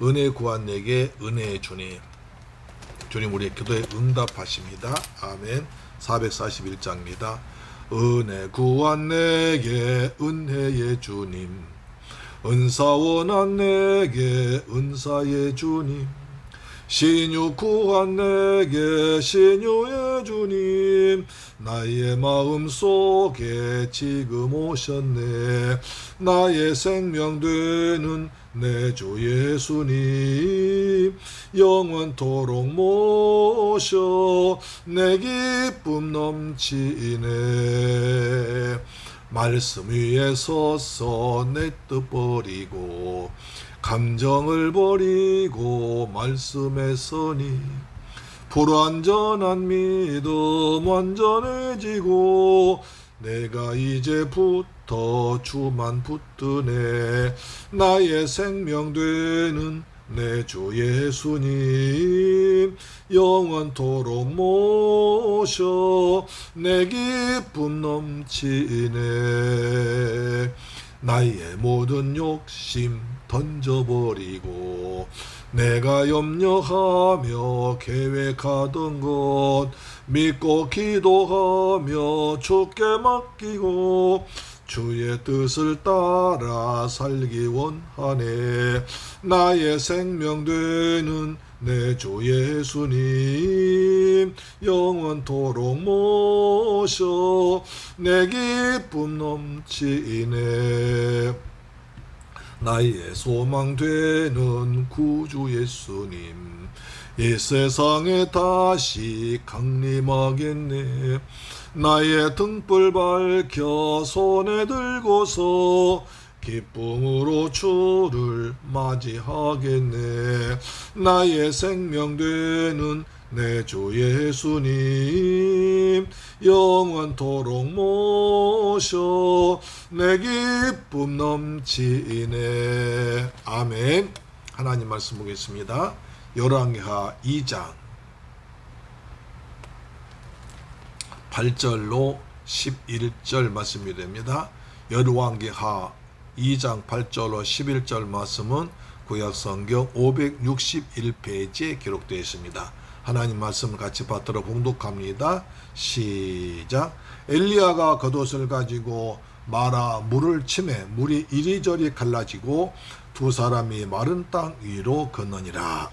은혜 구한 내게 은혜의 주님. 주님 우리의 기도에 응답하십니다. 아멘. 441장입니다. 은혜 구한 내게 은혜의 주님. 은사 원한 내게 은사의 주님. 신유 구한 내게 신유의 주님 나의 마음 속에 지금 오셨네 나의 생명 되는 내 주 예수님 영원토록 모셔 내 기쁨 넘치네. 말씀 위에 서서 내 뜻 버리고 감정을 버리고 말씀에 서니 불완전한 믿음 완전해지고 내가 이제부터 주만 붙드네. 나의 생명 되는 내 주 예수님 영원토록 모셔 내 기쁨 넘치네. 나의 모든 욕심 던져버리고 내가 염려하며 계획하던 것 믿고 기도하며 주께 맡기고 주의 뜻을 따라 살기 원하네. 나의 생명 되는 내 주 예수님 영원토록 모셔 내 기쁨 넘치네. 나의 소망 되는 구주 예수님 이 세상에 다시 강림하겠네. 나의 등불 밝혀 손에 들고서 기쁨으로 주를 맞이하겠네. 나의 생명 되는 내 주 예수님 영원토록 모셔 내 기쁨 넘치네. 아멘. 하나님 말씀 보겠습니다 열왕기하 2장 8절로 11절 말씀이 됩니다 열왕기하 2장 8절로 11절 말씀은 구약성경 561페이지에 기록되어 있습니다. 하나님 말씀을 같이 받들어 봉독합니다. 시작. 엘리야가 겉옷을 가지고 마라 물을 치매 물이 이리저리 갈라지고 두 사람이 마른 땅 위로 건너니라.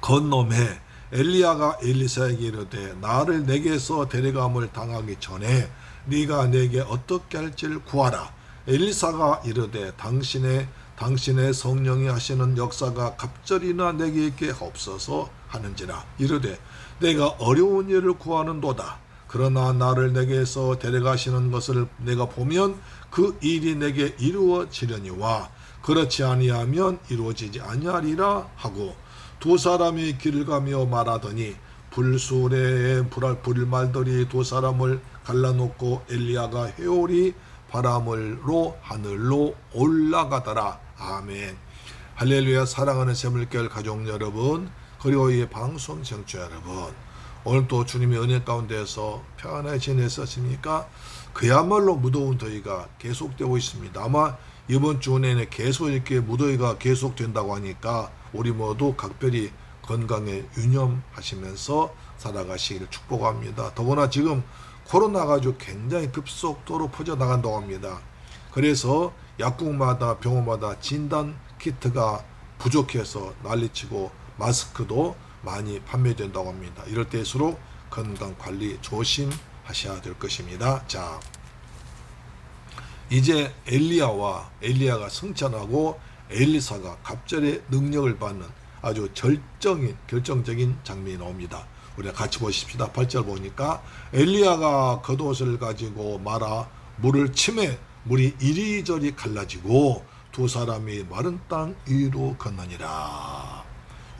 건너매 엘리야가 엘리사에게 이르되 나를 내게서 데려감을 당하기 전에 네가 내게 어떻게 할지를 구하라. 엘리사가 이르되 당신의 당신의 성령이 하시는 역사가 갑절이나 내게 있게 없어서 하는지라 이르되 내가 어려운 일을 구하는도다 그러나 나를 내게서 데려가시는 것을 내가 보면 그 일이 내게 이루어지려니와 그렇지 아니하면 이루어지지 아니하리라 하고 두 사람이 길을 가며 말하더니 불수레에 불알 불말들이 두 사람을 갈라놓고 엘리야가 회오리 바람으로 하늘로 올라가더라. 아멘. 할렐루야 사랑하는 세물결 가족 여러분 그리고 이 방송 청취자 여러분 오늘 또 주님의 은혜 가운데서 평안하게 지내셨습니까? 그야말로 무더운 더위가 계속되고 있습니다. 아마 이번 주 내내 계속 이렇게 무더위가 계속된다고 하니까 우리 모두 각별히 건강에 유념하시면서 살아가시기를 축복합니다. 더구나 지금 코로나가 아주 굉장히 급속도로 퍼져나간다고 합니다. 그래서 약국마다 병원마다 진단 키트가 부족해서 난리치고 마스크도 많이 판매된다고 합니다. 이럴 때일수록 건강 관리 조심하셔야 될 것입니다. 자, 이제 엘리야와 엘리야가 승천하고 엘리사가 갑절의 능력을 받는 아주 절정인 결정적인 장면이 나옵니다. 우리가 같이 보십시다. 8절 보니까 엘리야가 겉옷을 가지고 말아 물을 치매 물이 이리저리 갈라지고 두 사람이 마른 땅 위로 건너니라.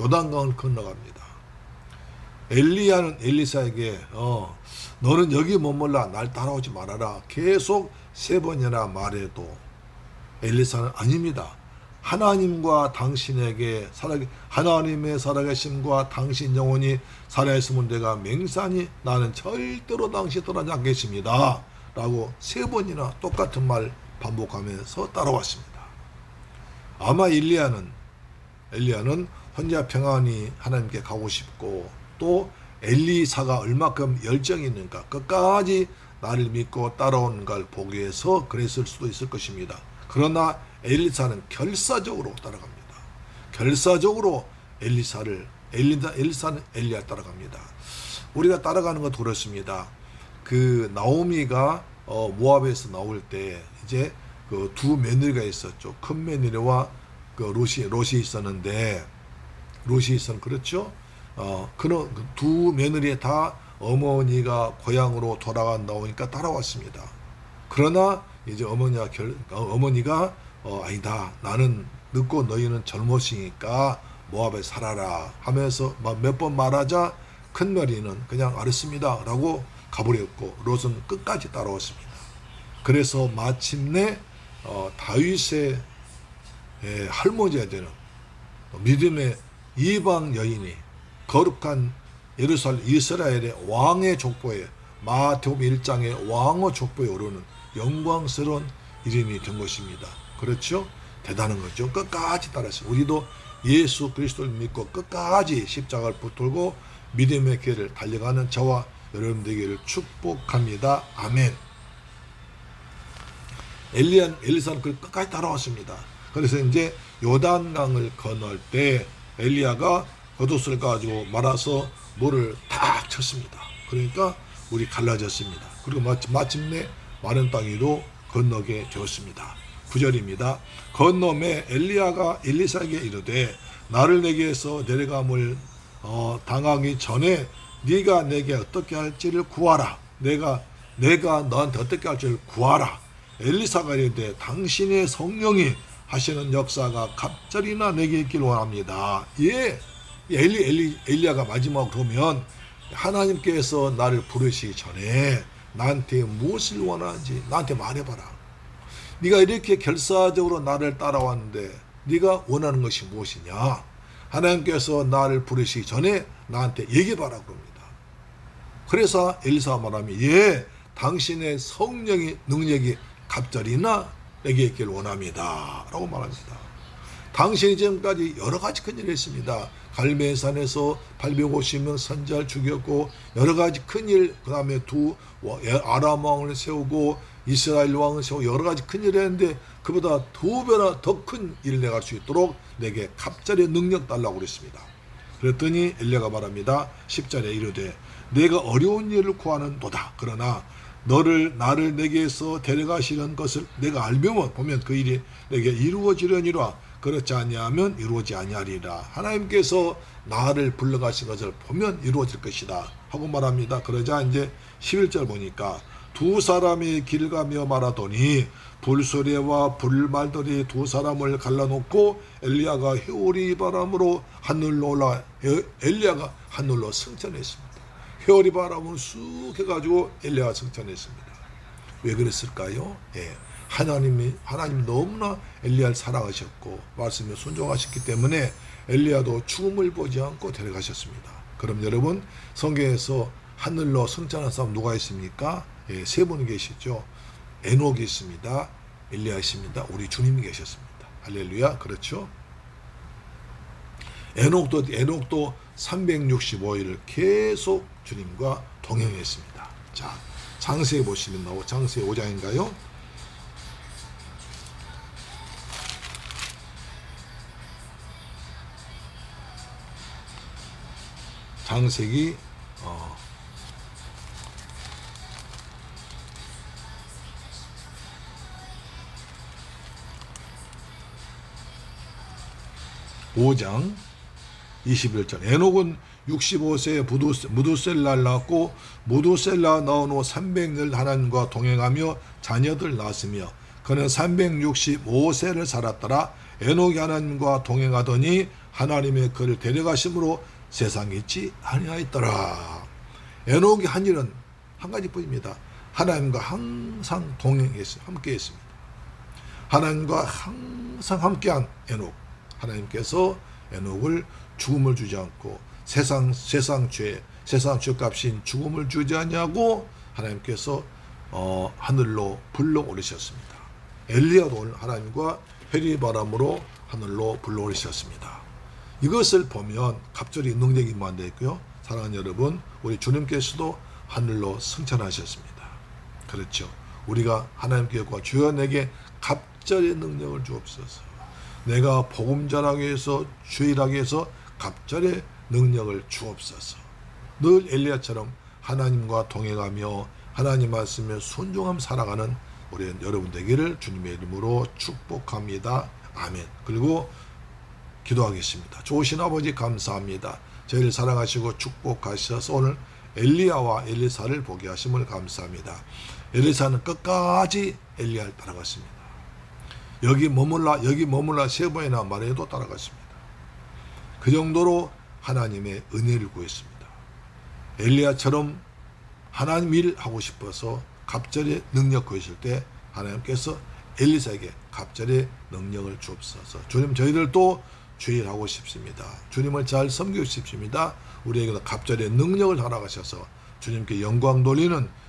요단강을 건너갑니다. 엘리야는 엘리사에게 어 너는 여기 머물라 날 따라오지 말아라 계속 세 번이나 말해도 엘리사는 아닙니다. 하나님과 당신에게 살아 하나님의 살아계심과 당신 영혼이 살아있으면 내가 맹세하니 나는 절대로 당신 떠나지 않겠습니다. 라고 세 번이나 똑같은 말 반복하면서 따라왔습니다. 아마 엘리야는 엘리야는 혼자 평안히 하나님께 가고 싶고 또 엘리사가 얼마큼 열정이 있는가 끝까지 나를 믿고 따라오는 걸 보기 위해서 그랬을 수도 있을 것입니다. 그러나 엘리사는 결사적으로 따라갑니다. 결사적으로 엘리사를 엘리사 엘리사는 엘리야 따라갑니다. 우리가 따라가는 것도 그렇습니다. 그 나오미가 어, 모압에서 나올 때 이제 그 두 며느리가 있었죠. 큰 며느리와 그 롯이 롯이 있었는데 있었 그렇죠. 어 그런 그두 며느리 다 어머니가 고향으로 돌아간다 오니까 따라왔습니다. 그러나 이제 어머니가 결, 어, 어머니가 어, 아니다 나는 늦고 너희는 젊으시니까 모압에 살아라 하면서 몇 번 말하자 큰 며리는 그냥 알았습니다 라고 가버렸고 롯은 끝까지 따라왔습니다. 그래서 마침내 어, 다윗의 예, 할머니가 되는 믿음의 이방 여인이 거룩한 예루살렘 이스라엘의 왕의 족보에 마태복음 1장의 왕의 족보에 오르는 영광스러운 이름이 된 것입니다. 그렇죠? 대단한 거죠. 끝까지 따랐어요. 우리도 예수 그리스도를 믿고 끝까지 십자가를 붙들고 믿음의 길을 달려가는 저와 여러분 되기를 축복합니다. 아멘. 엘리안 엘리사는 그 끝까지 따라왔습니다. 그래서 이제 요단강을 건널 때 엘리야가 겉옷을 가지고 말아서 물을 탁 쳤습니다. 그러니까 물이 갈라졌습니다. 그리고 마침, 마침내 마른 땅 위로 건너게 되었습니다. 9절입니다. 건너매 엘리야가 엘리사에게 이르되 나를 내게서 내려감을 어, 당하기 전에 네가 내게 어떻게 할지를 구하라. 내가 내가 너한테 어떻게 할지를 구하라. 엘리사가 이르되 당신의 성령이 하시는 역사가 갑자리나 내게 있길 원합니다. 예. 엘리 엘리 엘리야가 마지막 그러면 하나님께서 나를 부르시기 전에 나한테 무엇을 원하는지 나한테 말해봐라. 네가 이렇게 결사적으로 나를 따라왔는데 네가 원하는 것이 무엇이냐? 하나님께서 나를 부르시기 전에 나한테 얘기해봐라 그럽니다. 그래서 엘리사가 말하면 예, 당신의 성령의 능력이 갑자리나 내게 있길 원합니다. 라고 말합니다. 당신이 지금까지 여러 가지 큰 일을 했습니다. 갈매산에서 850명 선자를 죽였고 여러 가지 큰일 그 다음에 두 아람 왕을 세우고 이스라엘 왕을 세우고 여러 가지 큰 일을 했는데 그보다 두 배나 더 큰 일을 내갈 수 있도록 내게 갑자기 능력 달라고 그랬습니다. 그랬더니 엘리야가 말합니다. 10절에 이르되 내가 어려운 일을 구하는 도다. 그러나 너를 나를 내게서 데려가시는 것을 내가 알면 보면 그 일이 내게 이루어지려니라. 그렇지 아니하면 이루어지 아니하리라. 하나님께서 나를 불러가신 것을 보면 이루어질 것이다 하고 말합니다. 그러자 이제 11절 보니까 두 사람이 길 가며 말하더니 불소리와 불말들이 두 사람을 갈라놓고 엘리야가 회오리 바람으로 하늘로 올라 엘리야가 하늘로 승천했습니다 바람을 쑥 해가지고 엘리야가 승천했습니다 왜 그랬을까요? 예. 하나님이 하나님 너무나 엘리야를 사랑하셨고 말씀에 순종하셨기 때문에 엘리야도 죽음을 보지 않고 데려가셨습니다. 그럼 여러분 성경에서 하늘로 승천한 사람 누가 있습니까? 예, 세 분이 계시죠. 에녹이 있습니다. 엘리야 있습니다. 우리 주님이 계셨습니다. 할렐루야. 그렇죠? 에녹도 에녹도 365일을 계속 주님과 동행했습니다. 자, 장세에 보시면 나오 장세 5장인가요? 장세기 어, 5장 21절. 에녹은 65세에 무두셀라를 낳았고 무두셀라 낳은 후 300년 하나님과 동행하며 자녀들 낳았으며 그는 365세를 살았더라. 에녹이 하나님과 동행하더니 하나님의 그를 데려가심으로 세상에 있지 아니하였더라. 에녹이 한 일은 한 가지뿐입니다. 하나님과 항상 동행했습니다. 함께 했습니다. 하나님과 항상 함께한 에녹. 하나님께서 에녹을 죽음을 주지 않고 세상 세상 죄 세상 죄값인 죽음을 주지 않냐고 하나님께서 어, 하늘로 불러 올리셨습니다. 엘리야도 하나님과 회리 바람으로 하늘로 불러 올리셨습니다. 이것을 보면 갑절이 능력이 임한되 있고요. 사랑하는 여러분, 우리 주님께서도 하늘로 승천하셨습니다. 그렇죠. 우리가 하나님께 과 주여 내게 갑절의 능력을 주옵소서. 내가 복음 전하기 위해서 주일하기 위해서 갑절의 능력을 주옵소서. 늘 엘리야처럼 하나님과 동행하며 하나님 말씀에 순종함 살아가는 우리 여러분 되기를 주님의 이름으로 축복합니다. 아멘. 그리고 기도하겠습니다. 좋으신 아버지 감사합니다. 저희를 사랑하시고 축복하셔서 오늘 엘리야와 엘리사를 보게 하심을 감사합니다. 엘리사는 끝까지 엘리야를 따라갔습니다. 여기 머물라 여기 머물라 세 번이나 말해도 따라갔습니다. 그 정도로 하나님의 은혜를 구했습니다. 엘리야처럼 하나님 일 하고 싶어서 갑절의 능력 구했을 때 하나님께서 엘리사에게 갑절의 능력을 주옵소서. 주님 저희들도 주일하고 싶습니다. 주님을 잘 섬기고 싶습니다. 우리에게도 갑절의 능력을 허락하셔서 주님께 영광 돌리는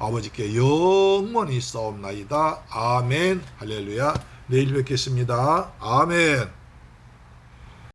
아버지께 영원히 싸움나이다. 아멘. 할렐루야. 내일 뵙겠습니다. 아멘.